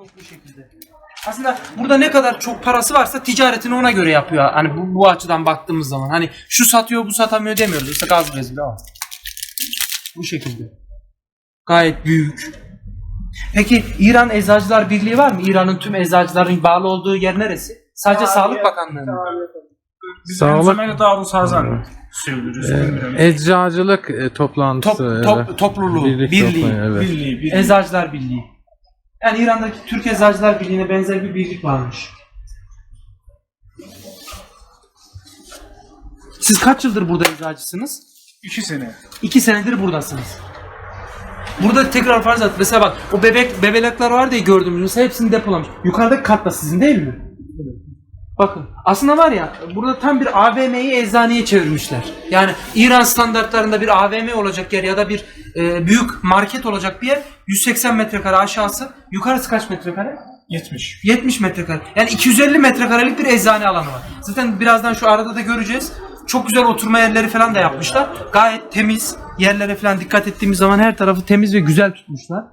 Toplu şekilde. Aslında burada ne kadar çok parası varsa ticaretini ona göre yapıyor. Hani bu, bu açıdan baktığımız zaman. Hani şu satıyor bu satamıyor demiyoruz. İşte gaz rezili var. Bu şekilde. Gayet büyük. Peki İran Eczacılar Birliği var mı? İran'ın tüm eczacıların bağlı olduğu yer neresi? Sadece Sağlık Bakanlığı mı? Biz Sağlık-. Darul Sazan söylüyoruz. bilmiyorum. Eczacılık e, Top, toplantısı. top, evet. topluluğu, Birlik birliği. toplanıyor, evet. Birliği, birliği. Eczacılar Birliği. Yani İran'daki Türk Eczacılar Birliği'ne benzer bir birlik varmış. Siz kaç yıldır burada eczacısınız? İki sene. İki senedir buradasınız. Burada tekrar farz et. Mesela bak o bebek bebelekler var diye gördüğümüz mesela hepsini depolamış. Yukarıdaki kat da sizin değil mi? Bakın aslında var ya burada tam bir AVM'yi eczaneye çevirmişler. Yani İran standartlarında bir AVM olacak yer ya da bir e, büyük market olacak bir yer 180 metrekare aşağısı yukarısı kaç metrekare? 70. 70 metrekare. Yani 250 metrekarelik bir eczane alanı var. Zaten birazdan şu arada da göreceğiz. Çok güzel oturma yerleri falan da yapmışlar. Gayet temiz. Yerlere falan dikkat ettiğimiz zaman her tarafı temiz ve güzel tutmuşlar.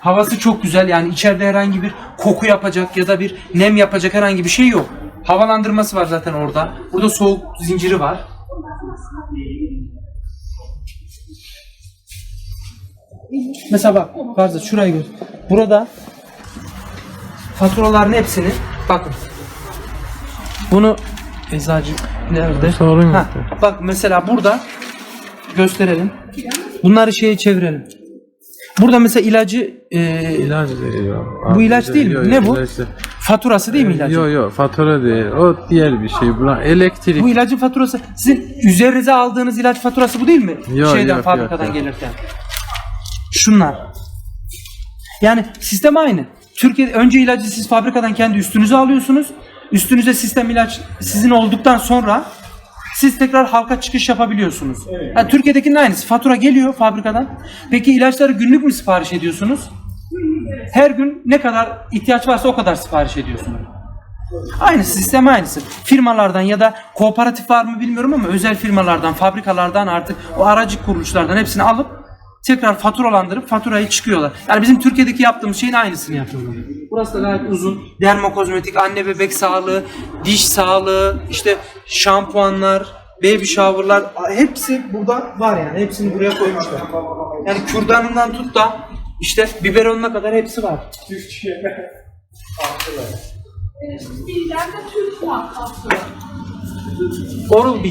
Havası çok güzel. Yani içeride herhangi bir koku yapacak ya da bir nem yapacak herhangi bir şey yok. Havalandırması var zaten orada. Burada soğuk zinciri var. Mesela bak, Farza şurayı gör. Burada faturaların hepsini bakın. Bunu eczacı nerede? Sorun yok. Ha, bak mesela burada gösterelim. Bunları şeye çevirelim. Burada mesela ilacı e, İlaç değil. yok. Bu ilaç değil mi? Yok, Ne bu? ilaç değil. faturası değil mi ilacın? Yok yok fatura değil. O diğer bir şey. Buna elektrik. Bu ilacın faturası sizin üzerinize aldığınız ilaç faturası bu değil mi? Yok, Şeyden yok, fabrikadan yok, yok. gelirken. Şunlar. Yani sistem aynı. Türkiye önce ilacı siz fabrikadan kendi üstünüze alıyorsunuz. Üstünüze sistem ilaç sizin olduktan sonra siz tekrar halka çıkış yapabiliyorsunuz. Yani Türkiye'dekinin aynısı. Fatura geliyor fabrikadan. Peki ilaçları günlük mü sipariş ediyorsunuz? Her gün ne kadar ihtiyaç varsa o kadar sipariş ediyorsunuz. Aynı sistem aynısı. Firmalardan ya da kooperatif var mı bilmiyorum ama özel firmalardan, fabrikalardan artık o aracı kuruluşlardan hepsini alıp tekrar faturalandırıp faturayı çıkıyorlar. Yani bizim Türkiye'deki yaptığımız şeyin aynısını yapıyorlar. Burası da gayet uzun. Dermokozmetik, anne bebek sağlığı, diş sağlığı, işte şampuanlar, baby shower'lar hepsi burada var yani. Hepsini buraya koymuşlar. Yani kürdanından tut da işte biberonuna kadar hepsi var. Bizlerde Türk markası. Oral B.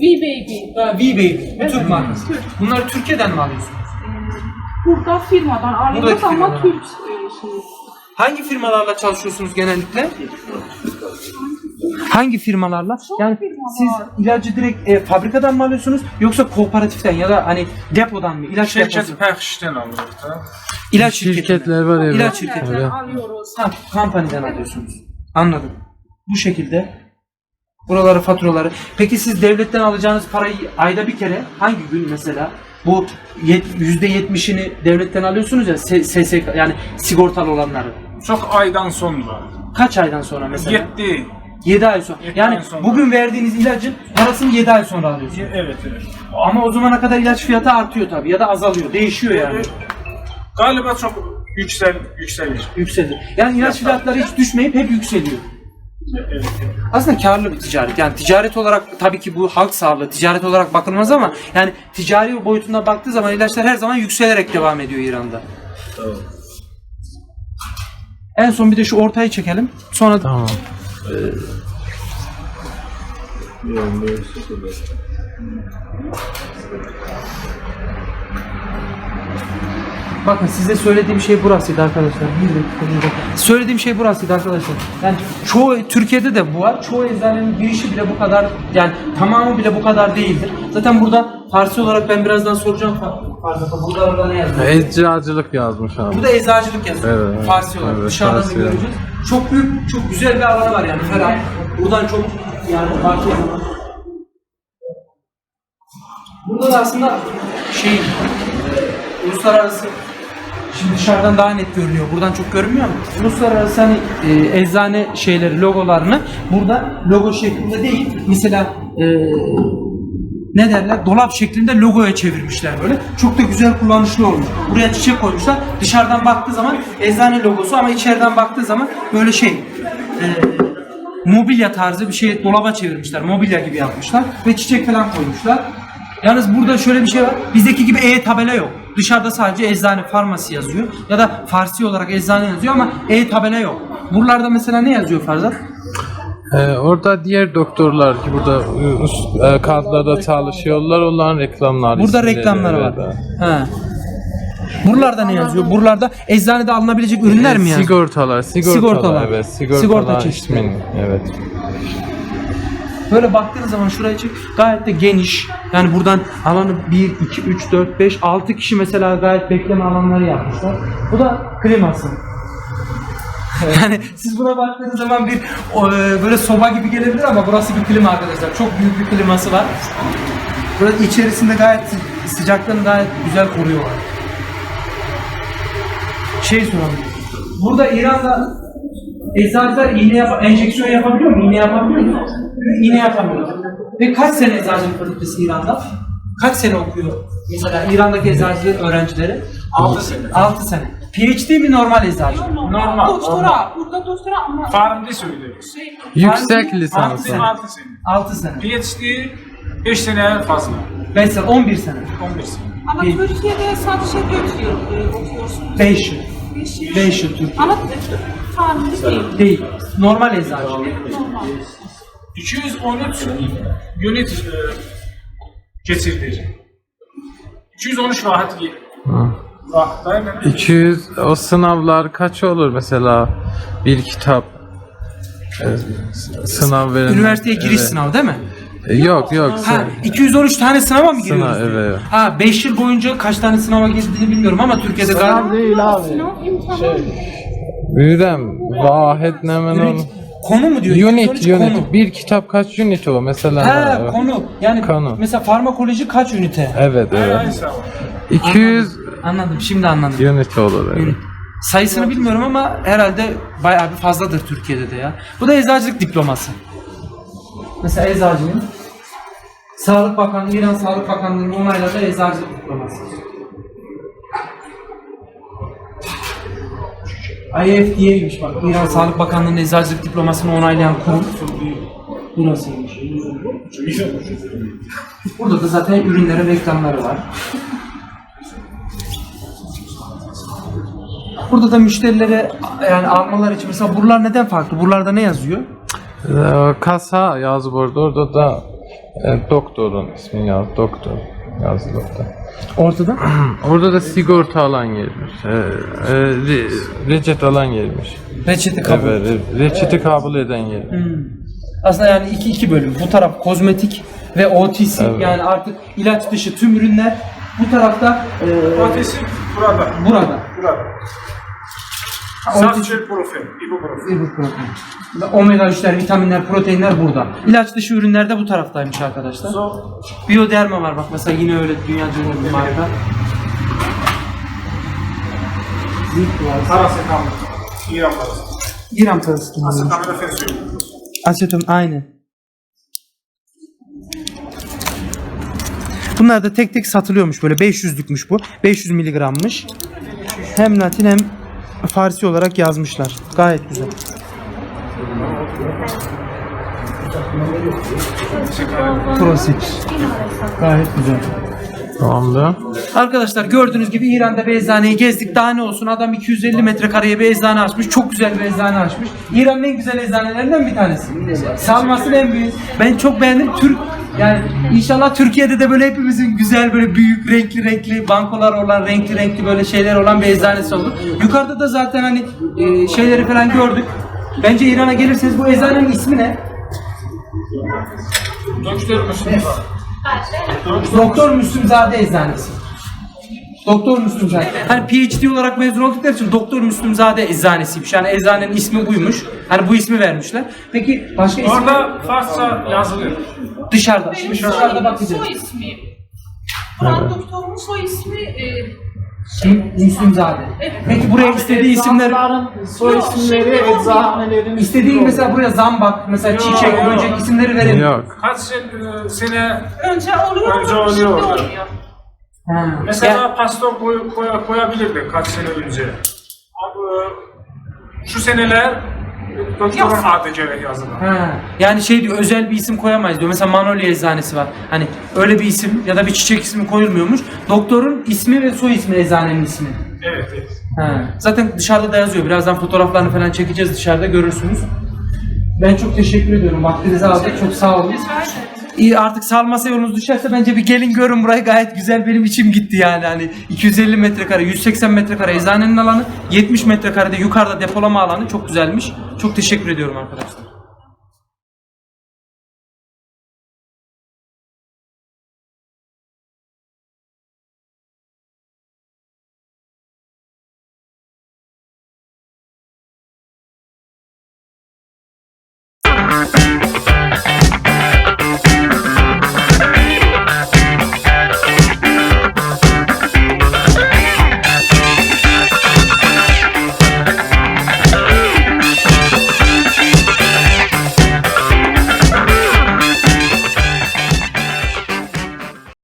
V-Baby. Ha, V-Baby. Bu Türk markası. Bunları Türkiye'den mi alıyorsunuz? Burada firmadan alıyoruz Buradaki ama firmadan. Türk e, şey. Hangi firmalarla çalışıyorsunuz genellikle? Hangi firmalarla? Yani siz ilacı direkt e, fabrikadan mı alıyorsunuz yoksa kooperatiften ya da hani depodan mı? İlaç Şirket deposu. Pəxşdən alırıq da. İlaç şirketi. Şirketler var evet. İlaç şirketi. Alıyoruz. Ha, kampanyadan alıyorsunuz. Anladım. Bu şekilde. Buraları faturaları. Peki siz devletten alacağınız parayı ayda bir kere hangi gün mesela? Bu yüzde yetmişini devletten alıyorsunuz ya SSK yani sigortalı olanları. Çox aydan sonra. Kaç aydan sonra mesela? 7. 7 ay sonra. Yedi Yani ay sonra. bugün verdiğiniz ilacın parasını 7 ay sonra alıyorsunuz. Evet, evet. Ama o zamana kadar ilaç fiyatı artıyor tabii ya da azalıyor. Değişiyor yani. Galiba çox yüksəl yüksəlir. Yükselir. Yani ilaç fiyatları hiç düşmeyip hep yükseliyor. Evet. Aslında karlı bir ticaret. Yani ticaret olarak tabii ki bu halk sağlığı ticaret olarak bakılmaz ama yani ticari boyutuna baktığı zaman ilaçlar her zaman yükselerek devam ediyor İran'da. En son bir de şu ortayı çekelim. Sonra Tamam. Bakın size söylediğim şey burasıydı arkadaşlar. Bir dakika, bir dakika. Söylediğim şey burasıydı arkadaşlar. Yani çoğu Türkiye'de de bu var. Çoğu eczanenin girişi bile bu kadar yani tamamı bile bu kadar değildir. Zaten burada Farsi olarak ben birazdan soracağım Farsi. Burada orada ne yazıyor? Eczacılık yazmış abi. Burada eczacılık yazıyor. Evet, evet. Farsi olarak. Evet, Dışarıdan da göreceğiz. Çok büyük, çok güzel bir alanı var yani ferah. Buradan çok yani farklı. Burada da aslında şey e, uluslararası Şimdi dışarıdan daha net görünüyor. Buradan çok görünmüyor mu? Uluslararası hani e, eczane şeyleri, logolarını burada logo şeklinde değil. Mesela e, ne derler dolap şeklinde logoya çevirmişler böyle. Çok da güzel kullanışlı olmuş. Buraya çiçek koymuşlar. Dışarıdan baktığı zaman eczane logosu ama içeriden baktığı zaman böyle şey e, mobilya tarzı bir şey dolaba çevirmişler. Mobilya gibi yapmışlar ve çiçek falan koymuşlar. Yalnız burada şöyle bir şey var. Bizdeki gibi e-tabela yok. Dışarıda sadece eczane, farmasi yazıyor. Ya da Farsi olarak eczane yazıyor ama e-tabela yok. Buralarda mesela ne yazıyor Farzat? Ee, orada diğer doktorlar ki burada e, e, kadroda çalışıyorlar olan reklamlar. Burada isimleri, reklamları var. evet. Ha. Buralarda ne yazıyor? Buralarda eczanede alınabilecek ürünler mi yazıyor? Sigortalar, sigortalar, Sigortalar. evet, sigortalar Sigorta çeşitleri. evet. Böyle baktığınız zaman şuraya çık gayet de geniş. Yani buradan alanı 1, 2, 3, 4, 5, 6 kişi mesela gayet bekleme alanları yapmışlar. Bu da kliması. Yani siz buna baktığınız zaman bir e, böyle soba gibi gelebilir ama burası bir klima arkadaşlar. Çok büyük bir kliması var. Böyle içerisinde gayet sı- sıcaklığını gayet güzel koruyorlar. Şey soralım. Burada İran'da eczacılar iğne yap enjeksiyon yapabiliyor mu? İğne yapabiliyor mu? İğne yapamıyor. Ve kaç sene eczacılık fakültesi İran'da? Kaç sene okuyor? Mesela İran'daki eczacılık öğrencileri? 6 sene. 6 sene. PhD mi normal eczacı? Normal, Doktora. normal. Burada doktora ama Farmda söylüyoruz. şey, Yüksek lisans. Farmsi- 6 sene. 6 sene. PhD 5 sene fazla. 5 sene, 11 sene. 11 sene. ama Değil. Türkiye'de sadece 4 yıl e, okuyorsunuz. 5 yıl. 5 yıl. 5 yıl Türkiye. Ama farklı değil. Değil. Normal eczacı. Normal. 213 unit e, geçirdi. 213 rahat ki. Hı. Rahat değil mi? 200 o sınavlar kaç olur mesela bir kitap e, s- sınav veren Üniversiteye giriş evet. sınavı değil mi? E, Yok yok Ha, sen- 213 tane sınava mı giriyoruz? Sınav, evet. Ha 5 yıl boyunca kaç tane sınava girdiğini bilmiyorum ama Türkiye'de galiba Sınav imkanı Ürem vahet ne men Unit- konu mu diyor? Unit 213 unit Konu. bir kitap kaç unit o mesela Ha konu. Yani Konu. mesela farmakoloji kaç ünite? evet evet Neyse. 200 Anladım. Şimdi anladım. unit olur evet. Sayısını bilmiyorum ama herhalde bayağı bir fazladır Türkiye'de de ya. Bu da eczacılık diploması. Mesela eczacının Sağlık Bakanlığı, İran Sağlık Bakanlığı'nın onayladığı eczacılık diploması. IFDA'ymiş bak. İran Sağlık Bakanlığı'nın eczacılık diplomasını onaylayan kurum. Burasıymış. Burada da zaten ürünlerin reklamları var. Burada da müşterilere yani almalar için mesela buralar neden farklı? Buralarda ne yazıyor? Ee, Kasa yazı burada orada da e, doktorun ismini yaz doktor yazılı orada. Ortada. Orada da sigorta alan gelmiş. E, e, re, reçete alan gelmiş. Reçete kabul. Evet, re- reçete kabul eden yer. Hmm. Aslında yani iki iki bölüm. Bu taraf kozmetik ve OTC Evet. yani artık ilaç dışı tüm ürünler. Bu tarafta e, Ötesi burada. burada. Burada. Safçel profil, ibuprofen. ibuprofen. Omega 3'ler, vitaminler, proteinler burada. İlaç dışı ürünler de bu taraftaymış arkadaşlar. So, Bioderma var bak mesela yine öyle dünya ünlü bir marka. Zik var. parasetamol. İran parası. İran parası. Asetamol söylüyor. Aseton aynı. Bunlar da tek tek satılıyormuş böyle 500'lükmüş bu. 500 miligrammış. Hem Latin hem Farsi olarak yazmışlar. Gayet güzel. Prosit. Gayet güzel. Tamamdır. Arkadaşlar gördüğünüz gibi İran'da bir eczaneyi gezdik. Daha ne olsun adam 250 metrekareye bir eczane açmış. Çok güzel bir eczane açmış. İran'ın en güzel eczanelerinden bir tanesi. Salmasın en büyük. Ben çok beğendim. Türk yani inşallah Türkiye'de de böyle hepimizin güzel böyle büyük renkli renkli bankolar olan renkli renkli böyle şeyler olan bir eczanesi olur. Yukarıda da zaten hani e, şeyleri falan gördük. Bence İran'a gelirseniz bu eczanenin ismi ne? Doktor Müslüman. Doktor Müslümzade Eczanesi. Doktor Müslümzade. Hani PhD olarak mezun oldukları için Doktor Müslümzade Eczanesiymiş. Yani eczanenin ismi buymuş. Hani bu ismi vermişler. Peki başka isim Orada Farsça yazılıyor. dışarıda. Şimdi dışarıda bakacağız. Soy ismi. Buran doktorun soy ismi e, Kim? Müslümzade. Peki buraya istediği isimler Eczanelerin soy Yok, isimleri, şimdi eczanelerin istediği mesela buraya zambak, mesela Yok, çiçek, yok. böcek isimleri verelim. Yok. Kaç sen- sene Önce oluyor Önce ama şimdi oluyor. olmuyor. Ha. mesela Ya- pastör koy, koy, koyabilirdi kaç sene önce. Ama, Şu seneler doktorun Yok. adı gerek yazılan. Ha, yani şey diyor özel bir isim koyamayız diyor. Mesela Manolya eczanesi var. Hani öyle bir isim ya da bir çiçek ismi koyulmuyormuş. Doktorun ismi ve soy ismi eczanenin ismi. Evet, evet. Ha. Zaten dışarıda da yazıyor. Birazdan fotoğraflarını falan çekeceğiz dışarıda görürsünüz. Ben çok teşekkür ediyorum. Vaktinizi aldık. Çok sağ olun. İyi artık salmasa yolunuz düşerse bence bir gelin görün burayı gayet güzel benim içim gitti yani hani 250 metrekare 180 metrekare eczanenin alanı 70 metrekarede yukarıda depolama alanı çok güzelmiş. Çok teşekkür ediyorum arkadaşlar. Thank